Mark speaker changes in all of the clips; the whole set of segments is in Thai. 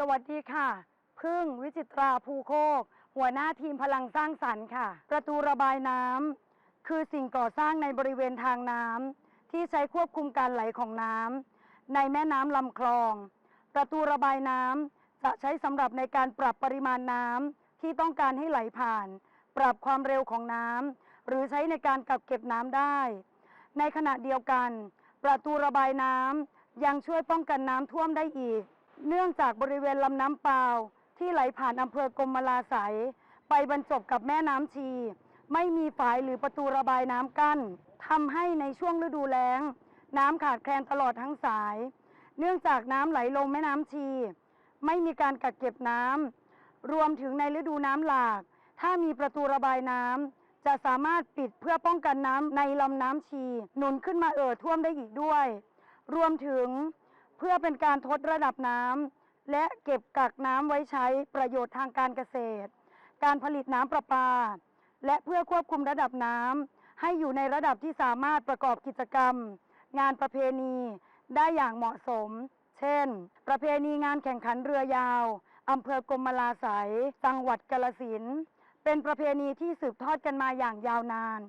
Speaker 1: สวัสดีค่ะ พึ่งวิจิตราภูโคก หัวหน้าทีมพลังสร้างสรรค์ค่ะ ประตูระบายน้ำคือสิ่งก่อสร้างในบริเวณทางน้ำที่ใช้ควบคุมการไหลของน้ำในแม่น้ำลำคลอง ประตูระบายน้ำจะใช้สำหรับในการปรับปริมาณน้ำที่ต้องการให้ไหลผ่าน ปรับความเร็วของน้ำหรือใช้ในการกักเก็บน้ำได้ ในขณะเดียวกัน ประตูระบายน้ำยังช่วยป้องกันน้ำท่วมได้อีก เนื่องจากบริเวณลำน้ำเปล่าที่ไหลผ่านอำเภอกรมลาไสยไปบรรจบกับแม่น้ำชี ไม่มีฝายหรือประตูระบายน้ำกั้นทำให้ในช่วงฤดูแล้ง น้ำขาดแคลนตลอดทั้งสาย เนื่องจากน้ำไหลลงแม่น้ำชี ไม่มีการกักเก็บน้ำรวมถึงในฤดูน้ำหลาก ถ้ามีประตูระบายน้ำจะสามารถปิดเพื่อป้องกันน้ำในลำน้ำชีหนุนขึ้นมาเอ่อท่วมได้อีกด้วย รวมถึง เพื่อเป็นการทดระดับน้ำและเก็บกักน้ำไว้ใช้ประโยชน์ทางการเกษตร การผลิตน้ำประปา และเพื่อควบคุมระดับน้ำให้อยู่ในระดับที่สามารถประกอบกิจกรรม งานประเพณีได้อย่างเหมาะสม เช่น ประเพณีงานแข่งขันเรือยาวอำเภอกรมลาไสยจังหวัดกาฬสินเป็นประเพณีที่สืบทอดกันมาอย่างยาวนาน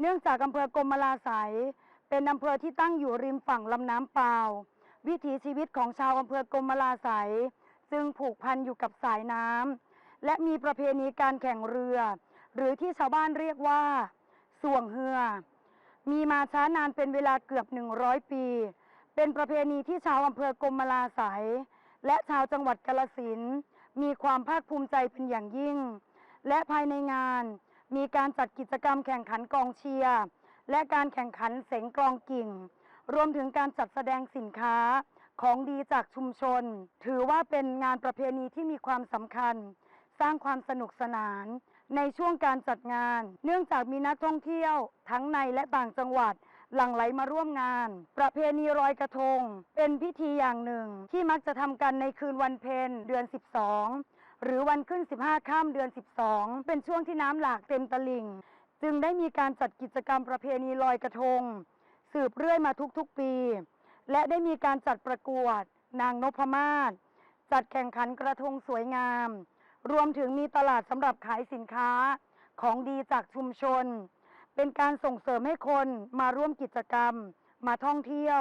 Speaker 1: เนื่องจากอำเภอกรมลาไสยเป็นอำเภอที่ตั้งอยู่ริมฝั่งลำน้ำเปาว วิถีชีวิตของชาวอำเภอกรมลาไสยจึงผูกพันอยู่กับสายน้ำและมีประเพณีการแข่งเรือ หรือที่ชาวบ้านเรียกว่าส่วงเฮือ มีมาช้านานเป็นเวลาเกือบ 100 ปี เป็นประเพณีที่ชาวอำเภอกรมลาไสยและชาวจังหวัดกาฬสินมีความภาคภูมิใจเป็นอย่างยิ่ง และภายในงานมีการจัดกิจกรรมแข่งขันกองเชียร์และการแข่งขันเสงกลองกิ่ง รวมถึงการจัดแสดงสินค้าของดีจากชุมชน ถือว่าเป็นงานประเพณีที่มีความสำคัญ สร้างความสนุกสนาน ในช่วงการจัดงาน เนื่องจากมีนักท่องเที่ยวทั้งในและต่างจังหวัดหลั่งไหลมาร่วมงาน ประเพณีลอยกระทง เป็นพิธีอย่างหนึ่ง ที่มักจะทำกันในคืนวันเพ็ญเดือน 12 หรือวันขึ้น 15ข้ามเดือน 12 เป็นช่วงที่น้ำหลากเต็มตลิ่ง จึงได้มีการจัดกิจกรรมประเพณีลอยกระทง สืบเรื่อยมาทุกๆปี และได้มีการจัดประกวด นางนพมาศจัดแข่งขันกระทงสวยงาม รวมถึงมีตลาดสำหรับขายสินค้าของดีจากชุมชน เป็นการส่งเสริมให้คนมาร่วมกิจกรรม มาท่องเที่ยว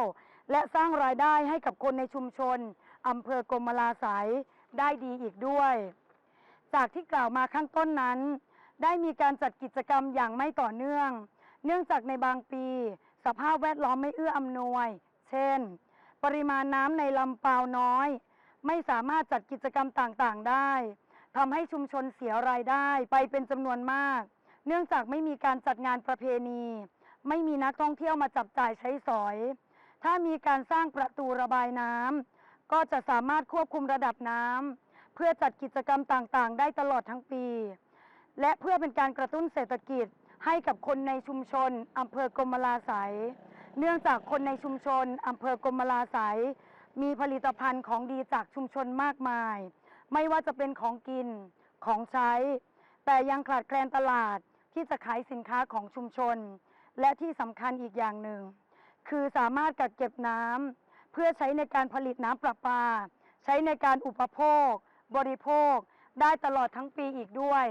Speaker 1: และสร้างรายได้ให้กับคนในชุมชนอำเภอกรมลาไสยได้ดีอีกด้วย จากที่กล่าวมาข้างต้นนั้น ได้มีการจัดกิจกรรมอย่างไม่ต่อเนื่อง เนื่องจากในบางปี สภาพแวดล้อมไม่เอื้ออำนวย เช่น ปริมาณน้ำในลำเปาน้อย ไม่สามารถจัดกิจกรรมต่างๆได้ทำให้ชุมชนเสียรายได้ไปเป็นจำนวนมาก เนื่องจากไม่มีการจัดงานประเพณี ไม่มีนักท่องเที่ยวมาจับจ่ายใช้สอย ถ้ามีการสร้างประตูระบายน้ำก็จะสามารถควบคุมระดับน้ำเพื่อจัดกิจกรรมต่างๆ ได้ตลอดทั้งปี และเพื่อเป็นการกระตุ้นเศรษฐกิจ ให้กับคนในชุมชนอำเภอกรมลาไสยเนื่องจากคนในชุมชนอำเภอกรมลาไสยมีผลิตภัณฑ์ของดีจากชุมชนมากมาย ไม่ว่าจะเป็นของกินของใช้ แต่ยังขาดแคลนตลาดที่จะขายสินค้าของชุมชน และที่สำคัญอีกอย่างหนึ่ง คือสามารถกักเก็บน้ำเพื่อใช้ในการผลิตน้ำประปา ใช้ในการอุปโภค บริโภค ได้ตลอดทั้งปีอีกด้วย